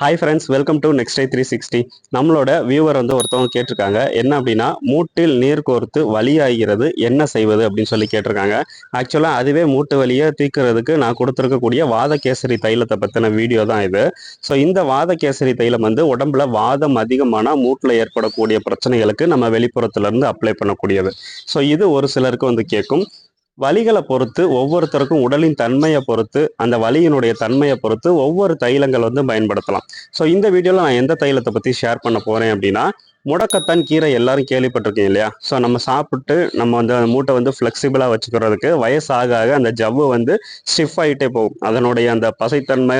Hi friends welcome to next day three sixty நம்மளோட viewer வந்து ஒருத்தவங்க கேட்டிருக்காங்க. என்ன அப்படின்னா மூட்டில் நீர் கோர்த்து வலியாகிறது என்ன செய்வது அப்படின்னு சொல்லி கேட்டிருக்காங்க. ஆக்சுவலாக அதுவே மூட்டு வலியை தீர்க்கிறதுக்கு நான் கொடுத்துருக்கக்கூடிய வாத கேசரி தைலத்தை பற்றின வீடியோ தான் இது. ஸோ இந்த வாத கேசரி தைலம் வந்து உடம்புல வாதம் அதிகமான மூட்டில் ஏற்படக்கூடிய பிரச்சனைகளுக்கு நம்ம வெளிப்புறத்துலேருந்து அப்ளை பண்ணக்கூடியது. ஸோ இது ஒரு சிலருக்கு வந்து கேட்கும். வலிகளை பொறுத்து ஒவ்வொருத்தருக்கும் உடலின் தன்மையை பொறுத்து அந்த வலியினுடைய தன்மையை பொறுத்து ஒவ்வொரு தைலங்கள் வந்து பயன்படுத்தலாம். ஸோ இந்த வீடியோவில் நான் எந்த தைலத்தை பற்றி ஷேர் பண்ண போகிறேன் அப்படின்னா முடக்கத்தான் கீரை எல்லாரும் கேள்விப்பட்டிருக்கீங்க இல்லையா? ஸோ நம்ம சாப்பிட்டு நம்ம வந்து அந்த மூட்டை வந்து ஃப்ளெக்சிபிளாக வச்சுக்கிறதுக்கு வயசாக ஆக அந்த ஜவ்வு வந்து ஸ்டிஃப் ஆகிட்டே போகும். அதனுடைய அந்த பசைத்தன்மை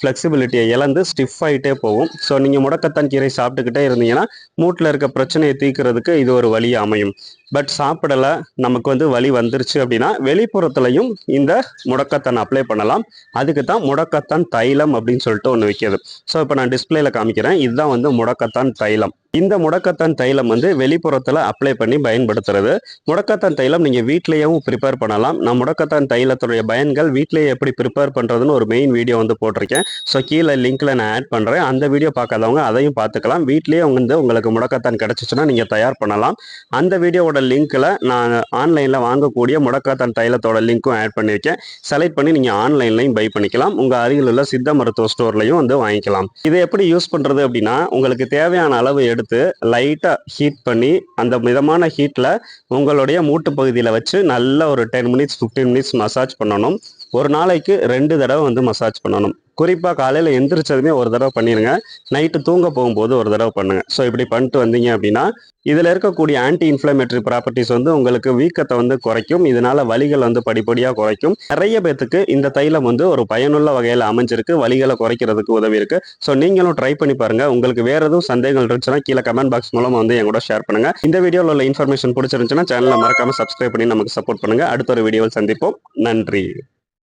ஃப்ளெக்சிபிலிட்டியை இழந்து ஸ்டிஃப் ஆகிட்டே போகும். ஸோ நீங்கள் முடக்கத்தான் கீரை சாப்பிட்டுக்கிட்டே இருந்தீங்கன்னா மூட்டில் இருக்க பிரச்சனையை தீர்க்கறதுக்கு இது ஒரு வழி அமையும். பட் சாப்பிடலை நமக்கு வந்து வலி வந்துருச்சு அப்படின்னா வெளிப்புறத்துலையும் இந்த முடக்கத்தான் அப்ளை பண்ணலாம். அதுக்கு தான் முடக்கத்தான் தைலம் அப்படின்னு சொல்லிட்டு ஒன்று விற்கிது ஸோ இப்போ நான் டிஸ்பிளேல காமிக்கிறேன். இதுதான் வந்து முடக்கத்தான் தைலம். இந்த முடக்கத்தான் தைலம் வந்து வெளிப்புறத்தில் அப்ளை பண்ணி பயன்படுத்துறது. முடக்கத்தான் தைலம் நீங்கள் வீட்லேயும் ப்ரிப்பேர் பண்ணலாம். நான் முடக்கத்தான் தைலத்துடைய பயன்கள் வீட்லேயே எப்படி ப்ரிப்பேர் பண்ணுறதுன்னு ஒரு மெயின் வீடியோ வந்து போட்டிருக்கேன். ஸோ கீழே லிங்க்கில் நான் ஆட் பண்ணுறேன் அந்த வீடியோ பார்க்காதவங்க அதையும் பார்த்துக்கலாம். வீட்லேயே வந்து உங்களுக்கு முடக்கத்தான் கிடச்சிச்சுன்னா நீங்கள் தயார் பண்ணலாம். அந்த வீடியோவோட லிங்க்கில் நான் ஆன்லைனில் வாங்கக்கூடிய முடக்கத்தான் தைலத்தோட லிங்க்கும் ஆட் பண்ணியிருக்கேன் செலக்ட் பண்ணி நீங்கள் ஆன்லைன்லையும் பை பண்ணிக்கலாம். உங்கள் அருகில் உள்ள சித்த மருத்துவ ஸ்டோர்லையும் வந்து வாங்கிக்கலாம். இதை எப்படி யூஸ் பண்ணுறது அப்படின்னா உங்களுக்கு தேவையான அளவு எடுத்து லைட்டாக ஹீட் பண்ணி அந்த மிதமான ஹீட்டில் உங்களுடைய மூட்டு பகுதியில் வச்சு நல்ல ஒரு ten minutes fifteen minutes massage பண்ணணும். ஒரு நாளைக்கு ரெண்டு தடவை வந்து மசாஜ் பண்ணணும். குறிப்பாக காலையில் எந்திரிச்சதுமே ஒரு தடவை பண்ணிடுங்க நைட்டு தூங்க போகும்போது ஒரு தடவை பண்ணுங்க. ஸோ இப்படி பண்ணிட்டு வந்தீங்க அப்படின்னா இதில் இருக்கக்கூடிய ஆன்டி இன்ஃப்ளமேட்டரி ப்ராப்பர்ட்டிஸ் வந்து உங்களுக்கு வீக்கத்தை வந்து குறைக்கும். இதனால வலிகள் வந்து படிப்படியாக குறைக்கும். நிறைய பேத்துக்கு இந்த தைலம் வந்து ஒரு பயனுள்ள வகையில் அமைஞ்சிருக்கு. வலிகளை குறைக்கிறதுக்கு உதவி இருக்கு. ஸோ நீங்களும் ட்ரை பண்ணி பாருங்க. உங்களுக்கு வேற எதுவும் சந்தேகங்கள் இருந்துச்சுன்னா கீழே கமெண்ட் பாக்ஸ் மூலமாக வந்து என் கூட ஷேர் பண்ணுங்க. இந்த வீடியோவில் உள்ள இன்ஃபர்மேஷன் பிடிச்சிருந்துச்சுன்னா சேனலை மறக்காம சப்ஸ்கிரைப் பண்ணி நமக்கு சப்போர்ட் பண்ணுங்க. அடுத்த ஒரு வீடியோவில் சந்திப்போம். நன்றி.